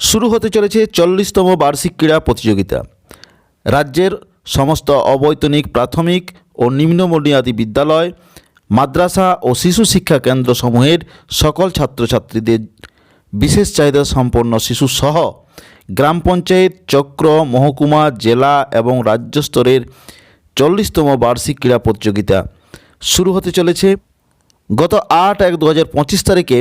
শুরু হতে চলেছে চল্লিশতম বার্ষিক ক্রীড়া প্রতিযোগিতা। রাজ্যের সমস্ত অবৈতনিক প্রাথমিক ও নিম্নমুনিয়াদী বিদ্যালয়, মাদ্রাসা ও শিশু শিক্ষা কেন্দ্রসমূহের সকল ছাত্রছাত্রীদের বিশেষ চাহিদা সম্পন্ন শিশুসহ গ্রাম পঞ্চায়েত, চক্র, মহকুমা, জেলা এবং রাজ্য স্তরের চল্লিশতম বার্ষিক ক্রীড়া প্রতিযোগিতা। শুরু হতে চলেছে গত আট এক দু তারিখে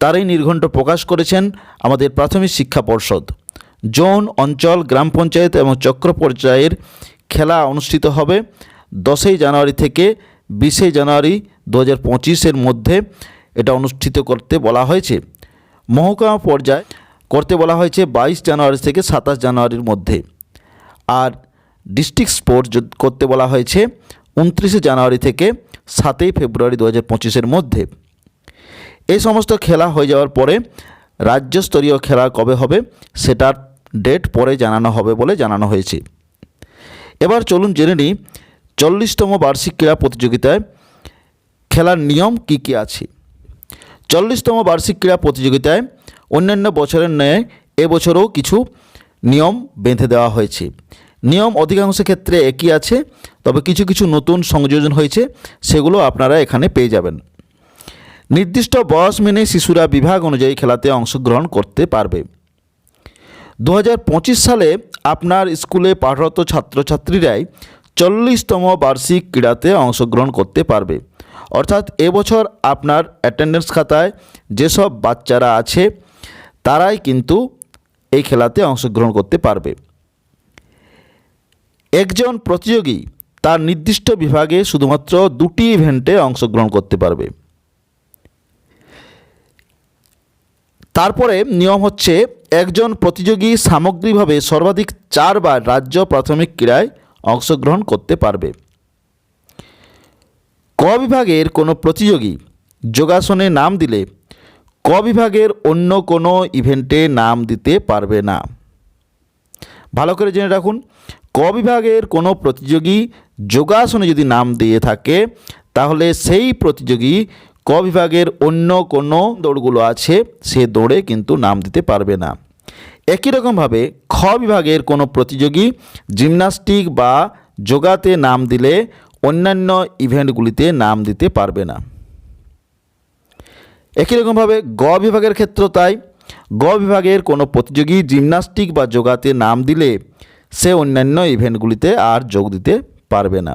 তারই নির্ঘণ্ট প্রকাশ করেছেন আমাদের প্রাথমিক শিক্ষা পর্ষদ। জোন অঞ্চল, গ্রাম পঞ্চায়েত এবং চক্র পর্যায়ের খেলা অনুষ্ঠিত হবে দশই জানুয়ারি থেকে বিশে জানুয়ারি দু হাজার পঁচিশের মধ্যে এটা অনুষ্ঠিত করতে বলা হয়েছে। মহকুমা পর্যায়ে করতে বলা হয়েছে বাইশ জানুয়ারি থেকে সাতাশ জানুয়ারির মধ্যে। আর ডিস্ট্রিক্ট স্পোর্টস করতে বলা হয়েছে উনত্রিশে জানুয়ারি থেকে সাতই ফেব্রুয়ারি দু হাজার পঁচিশের মধ্যে। এই সমস্ত খেলা হয়ে যাওয়ার পরে রাজ্যস্তরীয় খেলা কবে হবে সেটার ডেট পরে জানানো হবে বলে জানানো হয়েছে। এবার চলুন জেনে নিই চল্লিশতম বার্ষিক ক্রীড়া প্রতিযোগিতায় খেলার নিয়ম কি কি আছে। চল্লিশতম বার্ষিক ক্রীড়া প্রতিযোগিতায় অন্যান্য বছরের ন্যায় এবছরও কিছু নিয়ম বেঁধে দেওয়া হয়েছে। নিয়ম অধিকাংশ ক্ষেত্রে একই আছে, তবে কিছু কিছু নতুন সংযোজন হয়েছে, সেগুলো আপনারা এখানে পেয়ে যাবেন। নির্দিষ্ট বয়স মেনে শিশুরা বিভাগ অনুযায়ী খেলাতে অংশগ্রহণ করতে পারবে। দু হাজার পঁচিশ সালে আপনার স্কুলে পাঠরত ছাত্রছাত্রীরাই চল্লিশতম বার্ষিক ক্রীড়াতে অংশগ্রহণ করতে পারবে। অর্থাৎ এবছর আপনার অ্যাটেন্ডেন্স খাতায় যেসব বাচ্চারা আছে, তারাই কিন্তু এই খেলাতে অংশগ্রহণ করতে পারবে। একজন প্রতিযোগী তার নির্দিষ্ট বিভাগে শুধুমাত্র দুটি ইভেন্টে অংশগ্রহণ করতে পারবে। তারপরে নিয়ম হচ্ছে একজন প্রতিযোগী সামগ্রিকভাবে সর্বাধিক চারবার রাজ্য প্রাথমিক ক্রীড়ায় অংশগ্রহণ করতে পারবে। ক বিভাগের কোনো প্রতিযোগী যোগাসনে নাম দিলে ক বিভাগের অন্য কোনো ইভেন্টে নাম দিতে পারবে না। ভালো করে জেনে রাখুন, ক বিভাগের কোনো প্রতিযোগী যোগাসনে যদি নাম দিয়ে থাকে, তাহলে সেই প্রতিযোগী ক বিভাগের অন্য কোনো দৌড়গুলো আছে, সে দৌড়ে কিন্তু নাম দিতে পারবে না। একই রকমভাবে খ বিভাগের কোনো প্রতিযোগী জিমনাস্টিক বা যোগাতে নাম দিলে অন্যান্য ইভেন্টগুলিতে নাম দিতে পারবে না। একই রকমভাবে গ বিভাগের ক্ষেত্রেও তাই। গ বিভাগের কোনো প্রতিযোগী জিমনাস্টিক বা যোগাতে নাম দিলে সে অন্যান্য ইভেন্টগুলিতে আর যোগ দিতে পারবে না।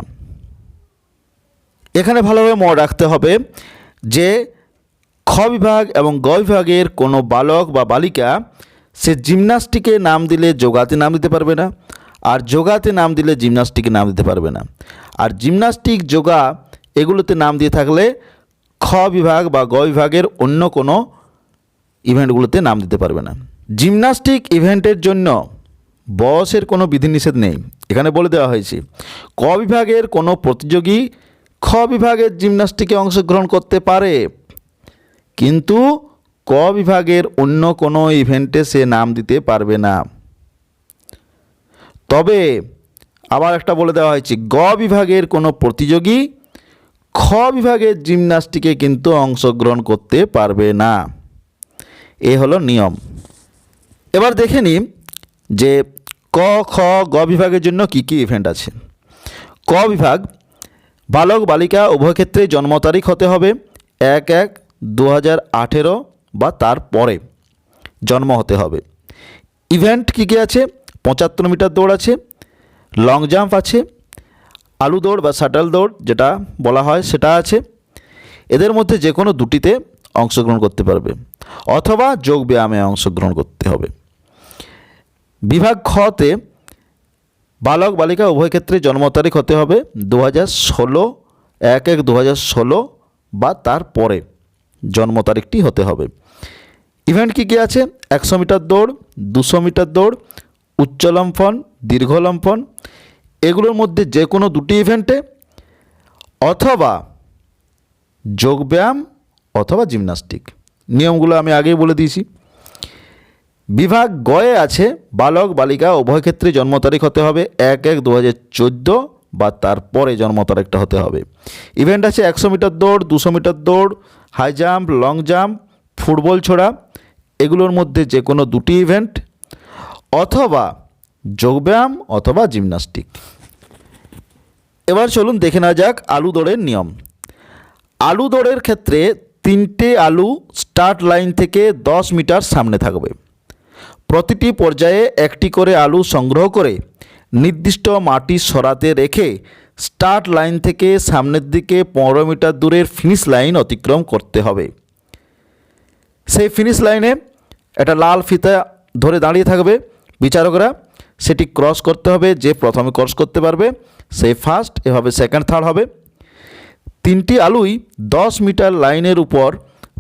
এখানে ভালোভাবে মনে রাখতে হবে যে খ বিভাগ এবং গ বিভাগের কোনো বালক বা বালিকা সে জিমনাস্টিকে নাম দিলে যোগাতে নাম দিতে পারবে না, আর যোগাতে নাম দিলে জিমনাস্টিকে নাম দিতে পারবে না। আর জিমনাস্টিক, যোগা এগুলোতে নাম দিয়ে থাকলে খ বিভাগ বা গ বিভাগের অন্য কোনো ইভেন্টগুলোতে নাম দিতে পারবে না। জিমনাস্টিক ইভেন্টের জন্য বয়সের কোনো বিধিনিষেধ নেই। এখানে বলে দেওয়া হয়েছে, ক বিভাগের কোনো প্রতিযোগী খ বিভাগের জিমনাস্টিকে অংশগ্রহণ করতে পারে। কিন্তু ক বিভাগের অন্য কোনো ইভেন্টে সে নাম দিতে পারবে না। তবে আবার একটা বলে দেওয়া হয়েছে, গ বিভাগের কোনো প্রতিযোগী খ বিভাগের জিমনাস্টিকে কিন্তু অংশগ্রহণ করতে পারবে না। এ হলো নিয়ম। এবার দেখে নিই যে ক, খ, গ বিভাগের জন্য কি কি ইভেন্ট আছে। ক বিভাগ বালক বালিকা উভয় ক্ষেত্রে জন্ম তারিখ হতে হবে এক এক দু আঠেরো বা তার পরে জন্ম হতে হবে। ইভেন্ট কী কী আছে? পঁচাত্তর মিটার দৌড় আছে, লং জাম্প আছে, আলু দৌড় বা শাটল দৌড় যেটা বলা হয় সেটা আছে। এদের মধ্যে যে কোনো দুটিতে অংশগ্রহণ করতে পারবে অথবা যোগ ব্যায়ামে অংশগ্রহণ করতে হবে। বিভাগ খতে বালক, বালিকা, উভয় ক্ষেত্রে জন্ম তারিখ হতে হবে দু হাজার ষোলো, এক এক দু হাজার ষোলো বা তার পরে জন্ম তারিখটি হতে হবে। ইভেন্ট কী কী আছে? একশো মিটার দৌড়, দুশো মিটার দৌড় উচ্চ লম্ফন দীর্ঘ লম্ফন এগুলোর মধ্যে যে কোনো দুটি ইভেন্টে অথবা যোগব্যায়াম অথবা জিমনাস্টিক। নিয়মগুলো আমি আগেই বলে দিয়েছি। বিভাগ গয়ে আছে, বালক, বালিকা, উভয় ক্ষেত্রে জন্ম তারিখ হতে হবে এক এক দু হাজার বা তারপরে জন্ম তারিখটা হতে হবে। ইভেন্ট আছে একশো মিটার দৌড়, দুশো মিটার দৌড় high jump long jump football ছোড়া, এগুলোর মধ্যে যে কোনো দুটি ইভেন্ট অথবা যোগব্যায়াম অথবা জিমনাস্টিক এবার চলুন দেখে নেওয়া যাক আলু দৌড়ের নিয়ম। আলু দৌড়ের ক্ষেত্রে তিনটে আলু স্টার্ট লাইন থেকে দশ মিটার সামনে থাকবে। প্রতিটি পর্যায়ে একটি করে আলু সংগ্রহ করে নির্দিষ্ট মাটি সরাতে রেখে স্টার্ট লাইন থেকে সামনের দিকে পনেরো মিটার দূরের ফিনিশ লাইন অতিক্রম করতে হবে। সেই ফিনিশ লাইনে একটা লাল ফিতা ধরে দাঁড়িয়ে থাকবে বিচারকরা। সেটি ক্রস করতে হবে, যে প্রথমে ক্রস করতে পারবে, সে ফার্স্ট এভাবে সেকেন্ড থার্ড হবে। তিনটি আলুই দশ মিটার লাইনের উপর,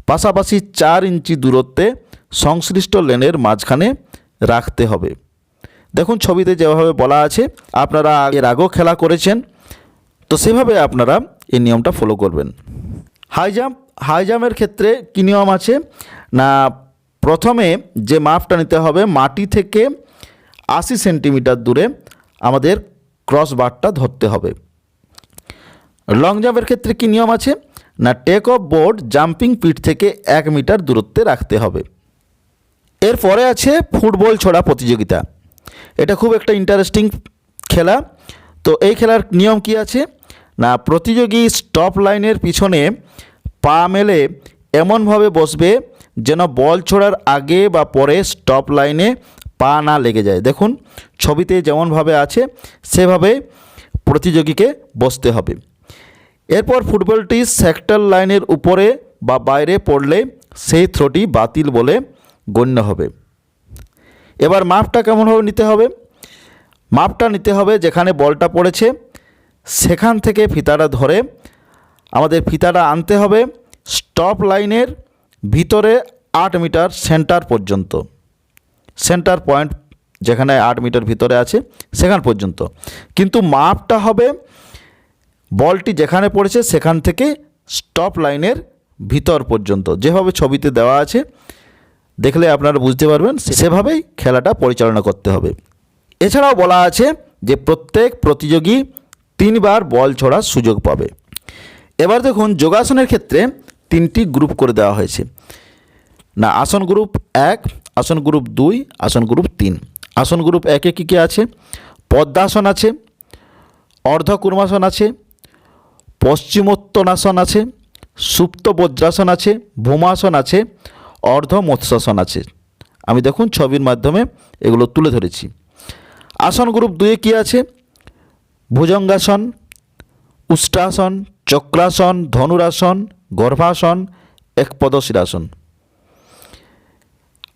পাশাপাশি চার ইঞ্চি দূরত্বে সংশ্লিষ্ট লেনের মাঝখানে রাখতে হবে। দেখুন, ছবিতে যেভাবে বলা আছে, আপনারা এর আগেও খেলা করেছেন, তো সেভাবে আপনারা এই নিয়মটা ফলো করবেন। হাই জাম্প হাই জাম্পের ক্ষেত্রে কী নিয়ম আছে? না, প্রথমে যে মাপটা নিতে হবে, মাটি থেকে আশি সেন্টিমিটার দূরে আমাদের ক্রস বারটা ধরতে হবে। লং জাম্পের ক্ষেত্রে কী নিয়ম আছে? না take off board jumping pit থেকে এক মিটার দূরত্বে রাখতে হবে। এরপরে আছে ফুটবল ছড়া প্রতিযোগিতা। এটা খুব একটা ইন্টারেস্টিং খেলা। তো এই খেলার নিয়ম কি আছে? না, প্রতিযোগী স্টপ লাইনের পিছনে পা মেলে এমনভাবে বসবে যেন বল ছোড়ার আগে বা পরে স্টপ লাইনে পা না লেগে যায়। দেখুন, ছবিতে যেমনভাবে আছে, সেভাবে প্রতিযোগীকে বসতে হবে। এরপর ফুটবলটি সেক্টর লাইনের উপরে বা বাইরে পড়লে সেই থ্রোটি বাতিল বলে গণ্য হবে। এবার মাপটা কেমনভাবে নিতে হবে? মাপটা নিতে হবে যেখানে বলটা পড়েছে, সেখান থেকে ফিতাটা ধরে আমাদের ফিতাটা আনতে হবে স্টপ লাইনের ভিতরে আট মিটার সেন্টার পর্যন্ত। সেন্টার পয়েন্ট যেখানে আট মিটার ভিতরে আছে, সেখান পর্যন্ত। কিন্তু মাপটা হবে বলটি যেখানে পড়েছে, সেখান থেকে স্টপ লাইনের ভিতর পর্যন্ত। যেভাবে ছবিতে দেওয়া আছে দেখলে আপনারা বুঝতে পারবেন সেভাবেই খেলাটা পরিচালনা করতে হবে। এছাড়াও বলা আছে যে প্রত্যেক প্রতিযোগী তিনবার বল ছোড়ার সুযোগ পাবে। এবার দেখুন, যোগাসনের ক্ষেত্রে তিনটি গ্রুপ করে দেওয়া হয়েছে। না, আসন গ্রুপ এক, আসন গ্রুপ দুই, আসন গ্রুপ তিন। আসন গ্রুপ একে কী কী আছে? পদ্মাসন আছে, অর্ধকুর্মাসন আছে, পশ্চিমোত্তনাসন আছে সুপ্ত বজ্রাসন আছে, ভূমাসন আছে অর্ধ মৎস্যাসন আছে। আমি দেখুন ছবির মাধ্যমে এগুলো তুলে ধরেছি। আসন গ্রুপ দুয়ে কি আছে? ভুজঙ্গাসন, উষ্টাসন, চক্রাসন, ধনুরাসন, গর্ভাসন, একপদশিরাসন।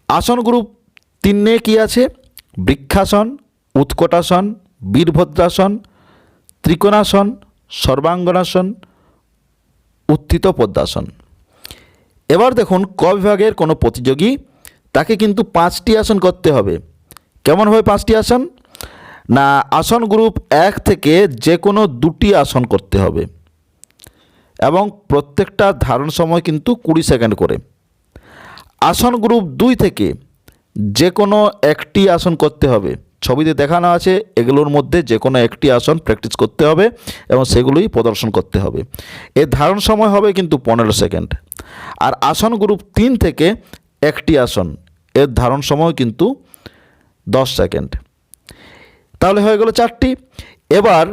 আসন গ্রুপ তিনে কী আছে? বৃক্ষাসন, উৎকটাসন, বীরভদ্রাসন, ত্রিকোণাসন, সর্বাঙ্গনাসন উত্থিত পদ্মাসন এবার দেখুন ক বিভাগের কোনো প্রতিযোগী, তাকে কিন্তু পাঁচটি আসন করতে হবে। কেমন হবে পাঁচটি আসন? না, আসন গ্রুপ এক থেকে যে কোনো দুটি আসন করতে হবে। এবং প্রত্যেকটা ধারণ সময় কিন্তু কুড়ি সেকেন্ড করে। আসন গ্রুপ দুই থেকে যে কোনো একটি আসন করতে হবে। ছবিতে দেখানো আছে, এগুলোর মধ্যে যে কোনো একটি আসন প্র্যাকটিস করতে হবে এবং সেগুলোই প্রদর্শন করতে হবে। এর ধারণ সময় হবে কিন্তু পনেরো সেকেন্ড আর আসন গ্রুপ তিন থেকে একটি আসন, এর ধারণ সময় কিন্তু দশ সেকেন্ড তাহলে হয়ে গেল চারটি। এবার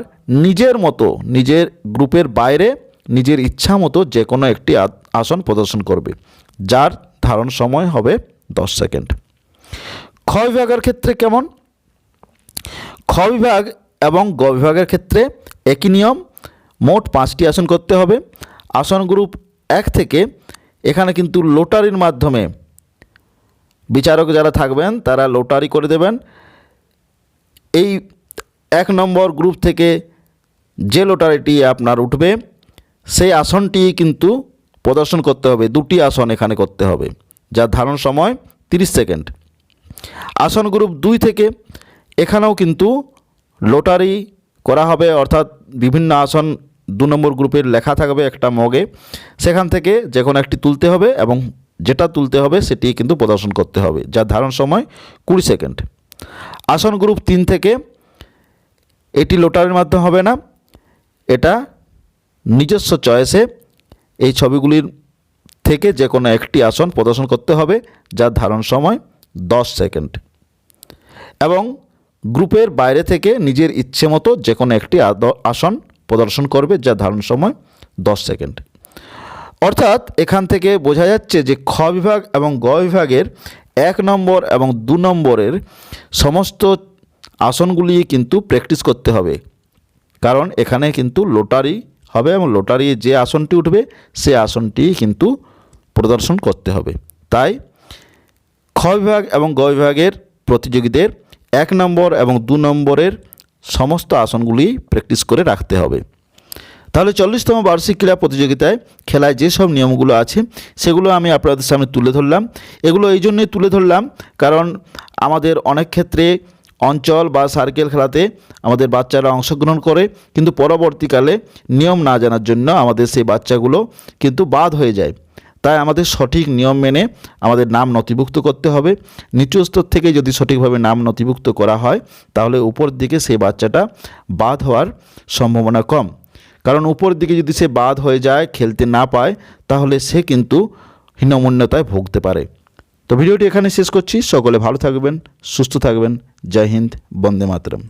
নিজের মতো, নিজের গ্রুপের বাইরে নিজের ইচ্ছা মতো যে কোনো একটি আসন প্রদর্শন করবে, যার ধারণ সময় হবে দশ সেকেন্ড ক্ষয় বিভাগের ক্ষেত্রে কেমন? খ বিভাগ এবং গ বিভাগের ক্ষেত্রে একই নিয়ম, মোট পাঁচটি আসন করতে হবে। আসন গ্রুপ এক থেকে এখানে কিন্তু লোটারির মাধ্যমে বিচারক যারা থাকবেন, তারা লোটারি করে দেবেন। এই এক নম্বর গ্রুপ থেকে যে লটারিটি আপনার উঠবে, সেই আসনটি কিন্তু প্রদর্শন করতে হবে। দুটি আসন এখানে করতে হবে যার ধারণ সময় 30 সেকেন্ড। আসন গ্রুপ দুই থেকে এখানেও কিন্তু লটারি করা হবে, অর্থাৎ বিভিন্ন আসন দু নম্বর গ্রুপের লেখা থাকবে একটা মগে। সেখান থেকে যে কোনো একটি তুলতে হবে এবং যেটা তুলতে হবে সেটি কিন্তু প্রদর্শন করতে হবে যার ধারণ সময় কুড়ি সেকেন্ড। আসন গ্রুপ তিন থেকে এটি লোটারির মাধ্যমে হবে না, এটা নিজস্ব চয়েসে এই ছবিগুলির থেকে যে কোনো একটি আসন প্রদর্শন করতে হবে যার ধারণ সময় দশ সেকেন্ড। এবং গ্রুপের বাইরে থেকে নিজের ইচ্ছে মতো যে কোনো একটি আসন প্রদর্শন করবে যা ধারণ সময় দশ সেকেন্ড। অর্থাৎ এখান থেকে বোঝা যাচ্ছে যে খ বিভাগ এবং গ বিভাগের এক নম্বর এবং দু নম্বরের সমস্ত আসনগুলি কিন্তু প্র্যাকটিস করতে হবে। কারণ এখানে কিন্তু লোটারি হবে এবং লোটারি যে আসনটি উঠবে, সে আসনটি কিন্তু প্রদর্শন করতে হবে। তাই খ বিভাগ এবং গ বিভাগের প্রতিযোগীদের এক নম্বর এবং দু নম্বরের সমস্ত আসনগুলি প্র্যাকটিস করে রাখতে হবে। তাহলে চল্লিশতম বার্ষিক ক্রীড়া প্রতিযোগিতায় খেলায় যেসব নিয়মগুলো আছে, সেগুলো আমি আপনাদের সামনে তুলে ধরলাম। এগুলো এই জন্যই তুলে ধরলাম কারণ আমাদের অনেক ক্ষেত্রে অঞ্চল বা সার্কেল খেলাতে আমাদের বাচ্চারা অংশগ্রহণ করে, কিন্তু পরবর্তীকালে নিয়ম না জানার জন্য আমাদের সেই বাচ্চাগুলো কিন্তু বাদ হয়ে যায়। তাই আমাদের সঠিক নিয়ম মেনে আমাদের নাম নথিভুক্ত করতে হবে। নিচু স্তর থেকে যদি সঠিকভাবে নাম নথিভুক্ত করা হয়, তাহলে উপর দিকে সেই বাচ্চাটা বাদ হওয়ার সম্ভাবনা কম। কারণ উপর দিকে যদি সে বাদ হয়ে যায়, খেলতে না পায়, তাহলে সে কিন্তু হীনমন্যতায় ভুগতে পারে। তো ভিডিওটি এখানে শেষ করছি। সকলে ভালো থাকবেন, সুস্থ থাকবেন। জয় হিন্দ, বন্দে মাতরম।